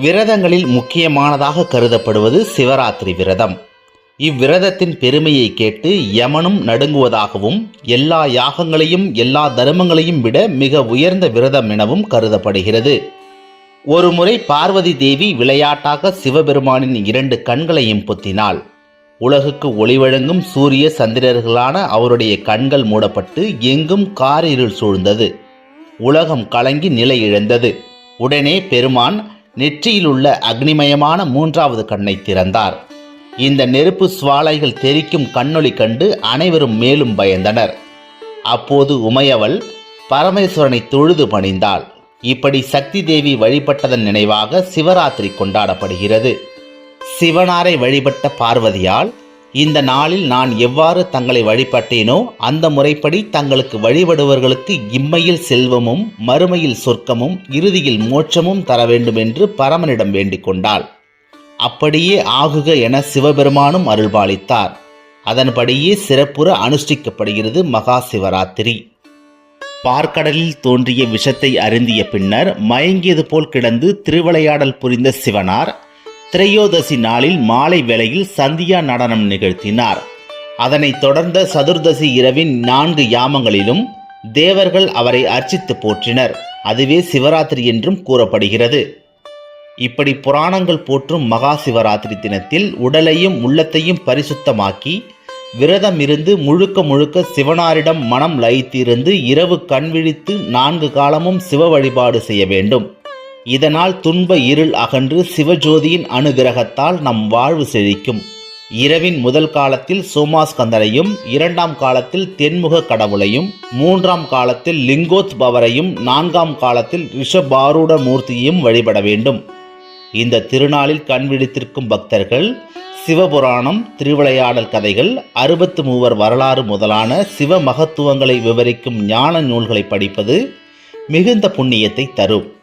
விரதங்களில் முக்கியமானதாக கருதப்படுவது சிவராத்திரி விரதம். இவ்விரதத்தின் பெருமையை கேட்டு யமனும் நடுங்குவதாகவும் எல்லா யாகங்களையும் எல்லா தர்மங்களையும் விட மிக உயர்ந்த விரதம் எனவும் கருதப்படுகிறது. ஒருமுறை பார்வதி தேவி விளையாட்டாக சிவபெருமானின் இரண்டு கண்களையும் பொத்தினாள். உலகுக்கு ஒளி வழங்கும் சூரிய சந்திரர்களான அவருடைய கண்கள் மூடப்பட்டு எங்கும் காரிருள் சூழ்ந்தது. உலகம் கலங்கி நிலை இழந்தது உடனே பெருமான் நெற்றியிலுள்ள அக்னிமயமான மூன்றாவது கண்ணை திறந்தார். இந்த நெருப்பு சுவாலைகள் தெரிக்கும் கண்ணொளி கண்டு அனைவரும் மேலும் பயந்தனர். அப்போது உமையவள் பரமேஸ்வரனை தொழுது பணிந்தாள். இப்படி சக்தி தேவி வழிபட்டதன் நினைவாக சிவராத்திரி கொண்டாடப்படுகிறது. சிவனாரை வழிபட்ட பார்வதியால் இந்த நாளில் நான் எவ்வாறு தங்களை வழிபட்டேனோ அந்த முறைப்படி தங்களுக்கு வழிபடுவர்களுக்கு இம்மையில் செல்வமும் மறுமையில் சொர்க்கமும் இறுதியில் மோட்சமும் தர வேண்டும் என்று பரமனிடம் வேண்டிக் கொண்டாள். அப்படியே ஆகுக என சிவபெருமானும் அருள்பாலித்தார். அதன்படியே சிறப்புற அனுஷ்டிக்கப்படுகிறது மகா சிவராத்திரி. பார்க்கடலில் தோன்றிய விஷத்தை அருந்திய பின்னர் மயங்கியது போல் கிடந்து திருவிளையாடல் புரிந்த சிவனார் திரையோதசி நாளில் மாலை வேளையில் சந்தியா நடனம் நிகழ்த்தினார். அதனைத் தொடர்ந்த சதுர்தசி இரவின் நான்கு யாமங்களிலும் தேவர்கள் அவரை அர்ச்சித்து போற்றினர். அதுவே சிவராத்திரி என்றும் கூறப்படுகிறது. இப்படி புராணங்கள் போற்றும் மகா சிவராத்திரி தினத்தில் உடலையும் உள்ளத்தையும் பரிசுத்தமாக்கி விரதம் இருந்து முழுக்க முழுக்க சிவனாரிடம் மனம் லயித்திருந்து இரவு கண் விழித்து நான்கு காலமும் சிவ வழிபாடு செய்ய வேண்டும். இதனால் துன்ப இருள் அகன்று சிவஜோதியின் அனுகிரகத்தால் நம் வாழ்வு செழிக்கும். இரவின் முதல் காலத்தில் சோமாஸ்கந்தரையும் இரண்டாம் காலத்தில் தென்முக கடவுளையும் மூன்றாம் காலத்தில் லிங்கோத்பவரையும் நான்காம் காலத்தில் ரிஷபாரூட மூர்த்தியையும் வழிபட வேண்டும். இந்த திருநாளில் கண்விழித்திருக்கும் பக்தர்கள் சிவபுராணம் திருவிளையாடல் கதைகள் அறுபத்து மூவர் வரலாறு முதலான சிவ மகத்துவங்களை விவரிக்கும் ஞான நூல்களை படிப்பது மிகுந்த புண்ணியத்தை தரும்.